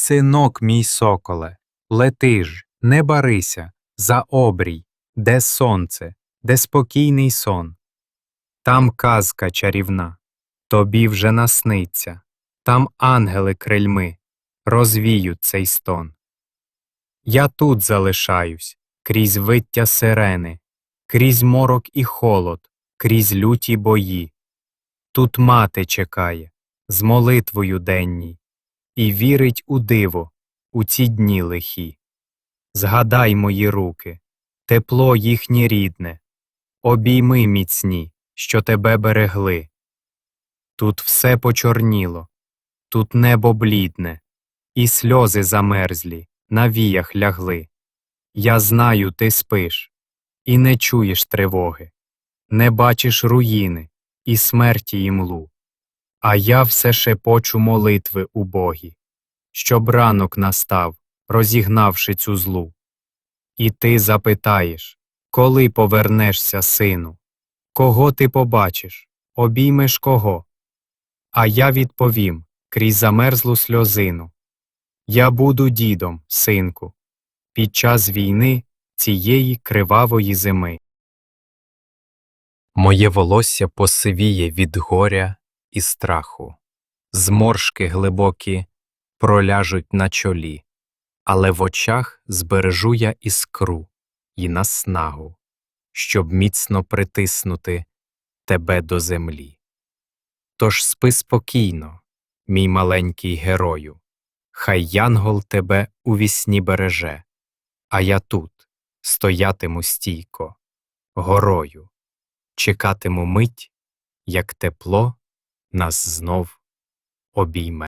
Синок мій соколе, лети ж, не барися, за обрій, де сонце, де спокійний сон. Там казка чарівна, тобі вже насниться, там ангели крильми розвіють цей стон. Я тут залишаюсь, крізь виття сирени, крізь морок і холод, крізь люті бої. Тут мати чекає, з молитвою денній, і вірить у диво, у ці дні лихі. Згадай мої руки, тепло їхнє рідне, обійми міцні, що тебе берегли. Тут все почорніло, тут небо блідне, і сльози замерзлі, на віях лягли. Я знаю, ти спиш, і не чуєш тривоги, не бачиш руїни і смерті і млу. А я все шепочу молитви убогі, щоб ранок настав, розігнавши цю злу. І ти запитаєш, коли повернешся, сину? Кого ти побачиш, обіймеш кого? А я відповім крізь замерзлу сльозину. Я буду дідом, синку, під час війни цієї кривавої зими. Моє волосся посивіє від горя і страху, зморшки глибокі проляжуть на чолі, але в очах збережу я іскру і наснагу, щоб міцно притиснути тебе до землі. Тож спи спокійно, мій маленький герою, хай янгол тебе у вісні береже, а я тут стоятиму стійко, горою, чекатиму мить, як тепло нас знов обійме.